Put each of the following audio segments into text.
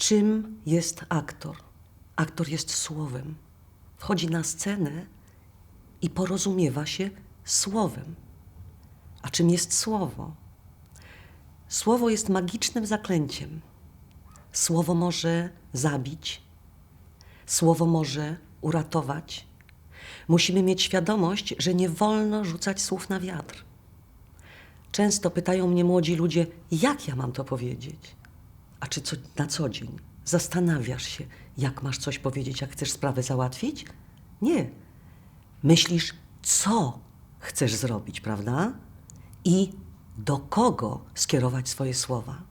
czym jest aktor? Aktor jest słowem. Wchodzi na scenę i porozumiewa się słowem. A czym jest słowo? Słowo jest magicznym zaklęciem. Słowo może zabić, słowo może uratować. Musimy mieć świadomość, że nie wolno rzucać słów na wiatr. Często pytają mnie młodzi ludzie, jak ja mam to powiedzieć? A czy co, na co dzień zastanawiasz się, jak masz coś powiedzieć, jak chcesz sprawę załatwić? Nie. Myślisz, co chcesz zrobić, prawda? I do kogo skierować swoje słowa.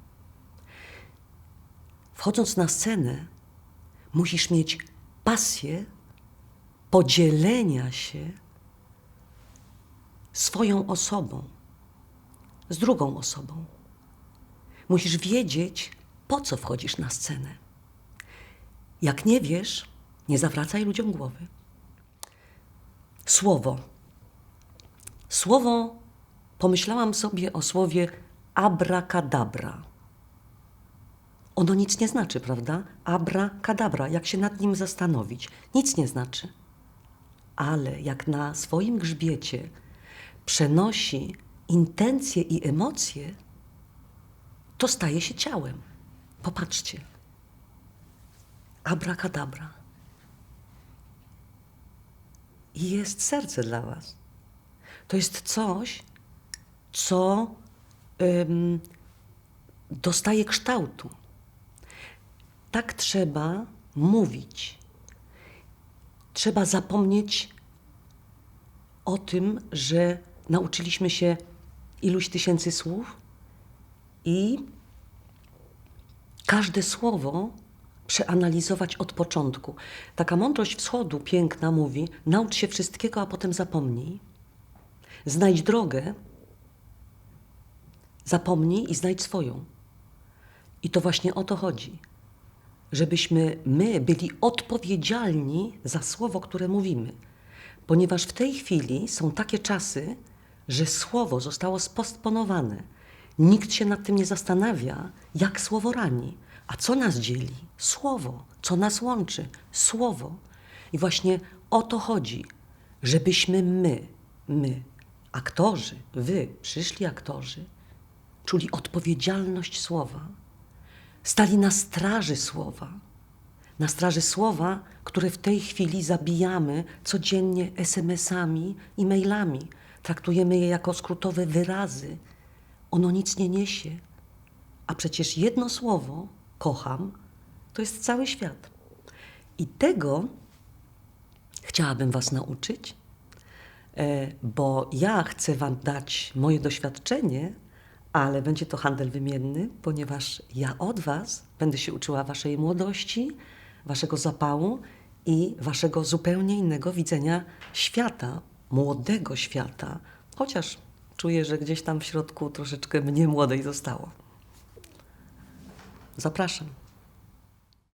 Wchodząc na scenę, musisz mieć pasję podzielenia się swoją osobą z drugą osobą. Musisz wiedzieć, po co wchodzisz na scenę. Jak nie wiesz, nie zawracaj ludziom głowy. Słowo. Słowo, pomyślałam sobie o słowie abracadabra. Ono nic nie znaczy, prawda? Abracadabra, jak się nad nim zastanowić, nic nie znaczy. Ale jak na swoim grzbiecie przenosi intencje i emocje, to staje się ciałem. Popatrzcie. Abracadabra. I jest serce dla Was. To jest coś, co ym, dostaje kształtu. Tak trzeba mówić. Trzeba zapomnieć o tym, że nauczyliśmy się iluś tysięcy słów i każde słowo przeanalizować od początku. Taka mądrość wschodu piękna mówi: naucz się wszystkiego, a potem zapomnij. Znajdź drogę, zapomnij i znajdź swoją. I to właśnie o to chodzi. Żebyśmy my byli odpowiedzialni za słowo, które mówimy. Ponieważ w tej chwili są takie czasy, że słowo zostało spostponowane. Nikt się nad tym nie zastanawia, jak słowo rani. A co nas dzieli? Słowo. Co nas łączy? Słowo. I właśnie o to chodzi, żebyśmy my, my, aktorzy, wy, przyszli aktorzy, czuli odpowiedzialność słowa, stali na straży słowa, na straży słowa, które w tej chwili zabijamy codziennie SMS-ami i mailami. Traktujemy je jako skrótowe wyrazy. Ono nic nie niesie. A przecież jedno słowo, kocham, to jest cały świat. I tego chciałabym Was nauczyć, e, bo ja chcę Wam dać moje doświadczenie, ale będzie to handel wymienny, ponieważ ja od Was będę się uczyła Waszej młodości, Waszego zapału i Waszego zupełnie innego widzenia świata, młodego świata, chociaż czuję, że gdzieś tam w środku troszeczkę mnie młodej zostało. Zapraszam.